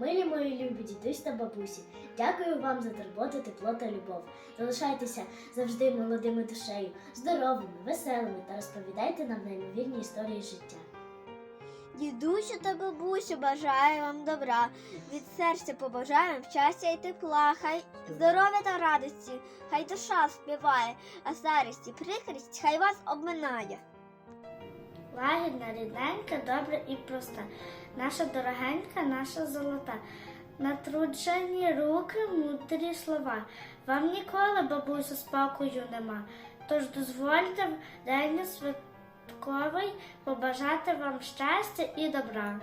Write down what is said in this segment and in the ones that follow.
Милі мої любі дідусь та бабусі, дякую вам за турботу, тепло та любов. Залишайтеся завжди молодими душею, здоровими, веселими та розповідайте нам неймовірні історії життя. Дідусю та бабусю бажаю вам добра. Від серця побажаємо щастя і тепла, хай здоров'я та радості, хай душа співає, а старість і прикрість хай вас обминає. Лагідна, рідненька, добра і проста. Наша дорогенька, наша золота. Натруджені руки, мудрі слова. Вам ніколи, бабусю, спокою нема. Тож дозвольте в день святковий побажати вам щастя і добра.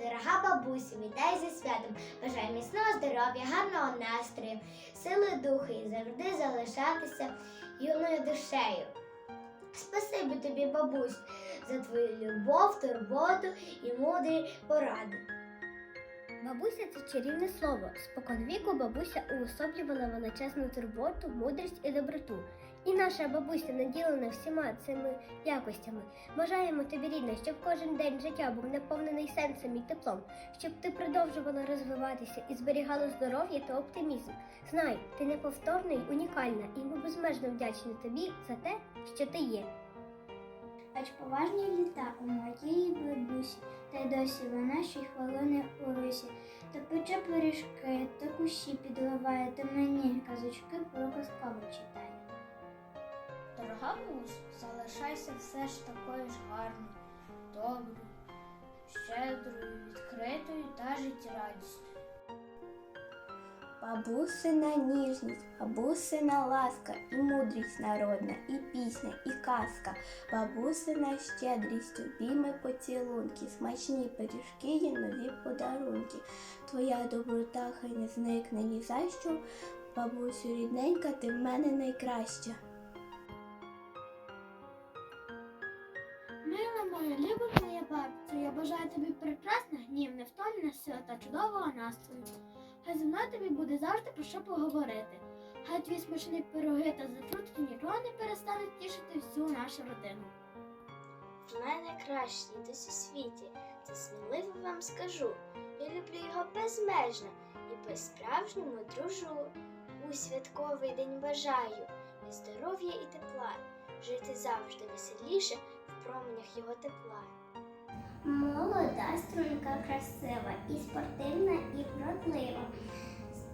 Дорога бабусю, вітай зі святом. Бажаю міцного здоров'я, гарного настрою, сили духу і завжди залишатися юною душею. Спасибі тобі, бабусь, за твою любов, турботу і мудрі поради. Бабуся це чарівне слово. Споконвіку бабуся уособлювала величезну турботу, мудрість і доброту. І наша бабуся наділена всіма цими якостями. Бажаємо тобі, рідна, щоб кожен день життя був наповнений сенсом і теплом, щоб ти продовжувала розвиватися і зберігала здоров'я та оптимізм. Знай, ти неповторна й унікальна, і ми безмежно вдячні тобі за те, що ти є. Аж поважні літа у моїй бабусі, та й досі вона ще й хвилини у русі. То пече пиріжки, то кущі підливає, то мені казочки про казково читає. Дорога мусь, залишайся все ж такою ж гарною, доброю, щедрою, відкритою та життєрадісною. Бабусина ніжність, бабусина ласка, і мудрість народна, і пісня, і казка, бабусина щедрість, обійми поцілунки, смачні пиріжки і нові подарунки. Твоя доброта хай не зникне ні за що. Бабусю рідненька, ти в мене найкраща. Мила моя, люба моя бабця, я бажаю тобі прекрасних днів, невтомних сил та чудового настрою. Хай зі мною тобі буде завжди про що поговорити. Хай твої смачні пироги та закрутки не перестануть тішити всю нашу родину. В мене кращий десь у світі, це сміливо вам скажу. Я люблю його безмежно і по-справжньому дружу. У святковий день бажаю і здоров'я і тепла, жити завжди веселіше в променях його тепла. Молода, струнка, красива, і спортивна, і вродлива,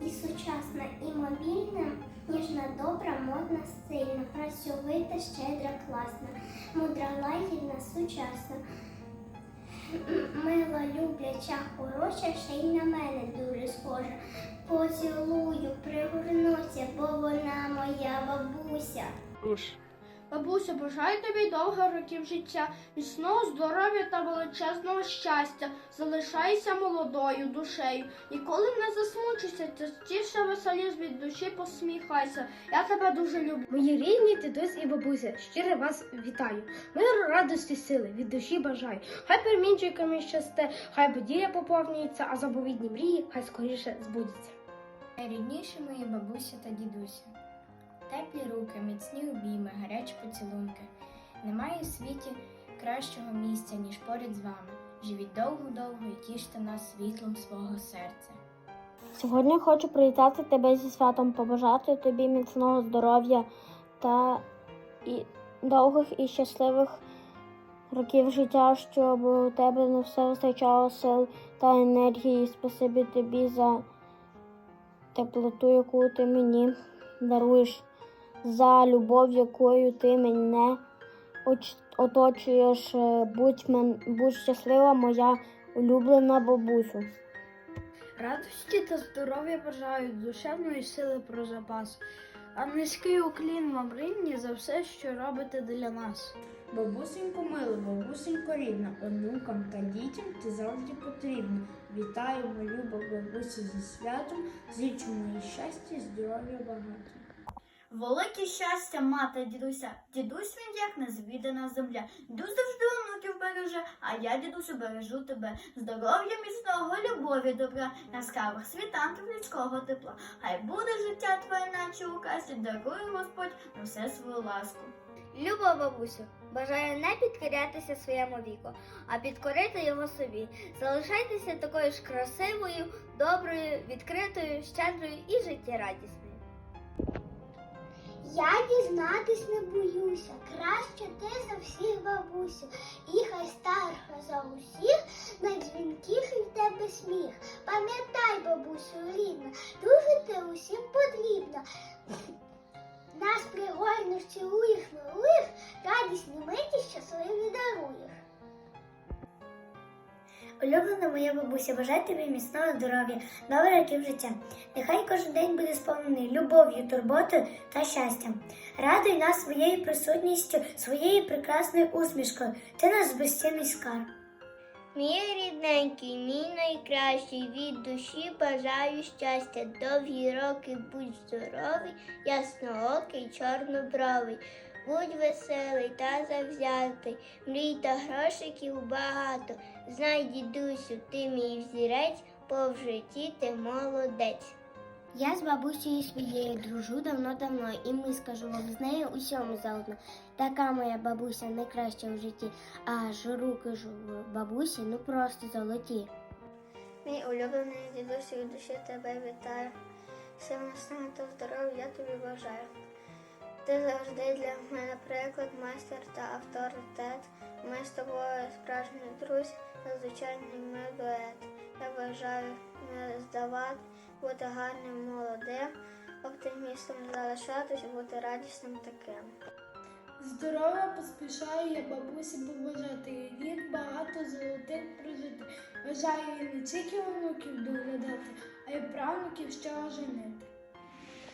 і сучасна, і мобільна, ніжна, добра, модна, сильна, працьовита, щедра, класна, мудра, лагідна, сучасна. Мила, любляча, хороша, ще й на мене дуже схожа. Поцілую, пригорнуся, бо вона моя бабуся. Бабуся, бажаю тобі довго років життя, міцного здоров'я та величезного щастя. Залишайся молодою душею. Ніколи не засмучуйся, частіше веселіш від душі посміхайся. Я тебе дуже люблю. Мої рідні дідусь і бабуся, щиро вас вітаю. Миру, радості, сили, від душі бажаю. Хай перемінчиками щасте, хай подія поповнюється, а заповідні мрії хай скоріше збудуться. Найрідніші мої бабуся та дідуся. Теплі руки, міцні обійми, гарячі поцілунки. Немає у світі кращого місця, ніж поряд з вами. Живіть довго-довго і тіште нас світлом свого серця. Сьогодні хочу привітати тебе зі святом, побажати тобі міцного здоров'я та і довгих і щасливих років життя, щоб у тебе на все вистачало сил та енергії. Спасибі тобі за теплоту, яку ти мені даруєш, за любов, якою ти мене оточуєш. Е, Будь, мен, будь щаслива, моя улюблена бабусю. Радості та здоров'я бажаю, душевної сили про запас. А низький уклін вам рівні за все, що робите для нас. Бабусенько мила, бабусенько рідна, онукам та дітям ти завжди потрібна. Вітаємо, люба бабусю зі святом, зичимо їй щастя, здоров'я багато. Велике щастя, мати дідуся. Дідусь він як незвідана земля. Дідусь завжди онуків береже, а я, дідусю, бережу тебе. Здоров'я міцного, любові добра, яскравих світанків людського тепла. Хай буде життя твоє, наче у касі, дарує Господь на все свою ласку. Люба бабусю, бажаю не підкорятися своєму віку, а підкорити його собі. Залишайтеся такою ж красивою, доброю, відкритою, щедрою і життєрадісною. Я дізнатись не боюся, краще ти за всіх бабусю, і хай старша за усіх, найдзвінкіший в тебе сміх. Пам'ятай, бабусю рідна, дуже ти усім потрібна. Нас пригорнеш, цілуєш, радість радісні миті щасливі даруєш. Улюблена моя бабуся, бажаю тобі міцного здоров'я, добрих років життя. Нехай кожен день буде сповнений любов'ю, турботою та щастям. Радуй нас своєю присутністю, своєю прекрасною усмішкою. Ти наш безцінний скарб. Мій рідненький, мій найкращий від душі бажаю щастя, довгі роки будь здоровий, ясноокий, чорнобровий. Будь веселий та завзятий, мрій та грошиків багато. Знай, дідусю, ти мій взірець, бо в житті ти молодець. Я з бабусею своєю дружу давно-давно, і ми скажу вам з нею усьому заодно. Така моя бабуся найкраща в житті, аж руки ж бабусі ну просто золоті. Мій улюблений дідусю від душі тебе вітаю. Сильно сна та здоров'я я тобі бажаю. Ти завжди для мене приклад, майстер та авторитет. Ми з тобою справжні друзі, надзвичайний ми дует. Я бажаю не здавати, бути гарним, молодим, оптимістом залишатись, бути радісним таким. Здоров'я поспішаю я бабусі побажати. і багато золотих прожити. Бажаю їй не тільки онуків доглядати, а й правнуків ще оженити.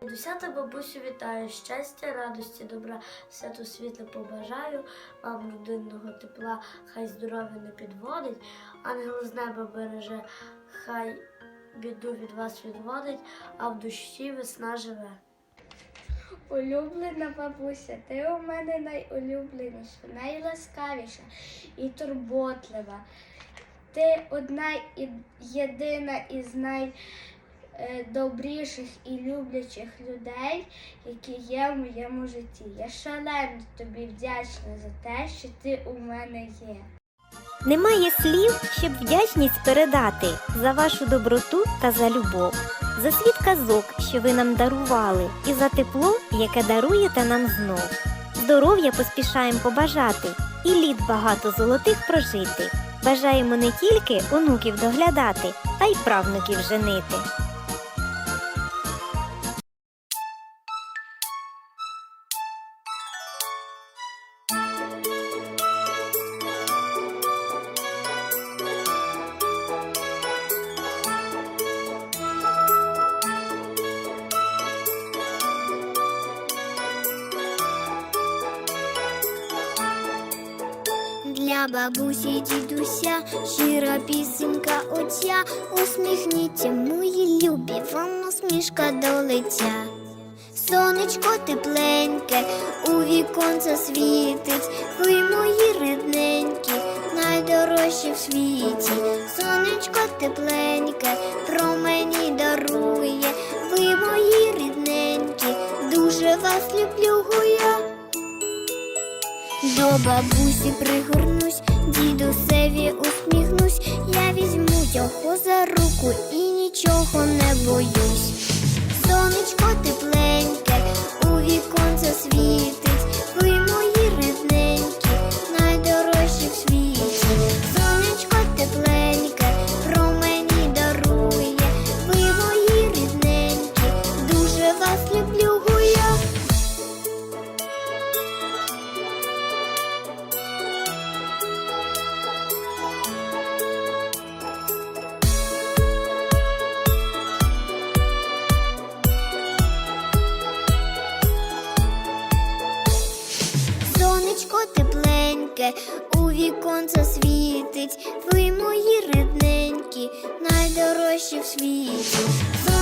Дідуся та бабусю вітаю, щастя, радості, добра, святу світла побажаю, вам родинного тепла, хай здоров'я не підводить, ангел з неба береже, хай біду від вас відводить, а в душі весна живе. Улюблена бабуся, ти у мене найулюбленіша, найласкавіша і турботлива. Ти одна і єдина із найдобріших і люблячих людей, які є в моєму житті. Я шалено тобі вдячна за те, що ти у мене є. Немає слів, щоб вдячність передати за вашу доброту та за любов, за світ казок, що ви нам дарували, і за тепло, яке даруєте нам знов. Здоров'я поспішаємо побажати, і літ багато золотих прожити. Бажаємо не тільки онуків доглядати, а й правнуків женити. Для бабусі дідуся щира пісенька оця. Усміхніться, мої любі, вам усмішка до лиця. Сонечко тепленьке, у віконце світить, ви мої рідненькі, найдорожчі в світі. Сонечко бабусі пригорнусь, дідусеві усміхнусь, я візьму його за руку і нічого не боюсь. Сонечко тепленьке, у віконце світить, найдорожчі в світі.